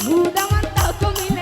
ঘুরামান তাও তো মিলে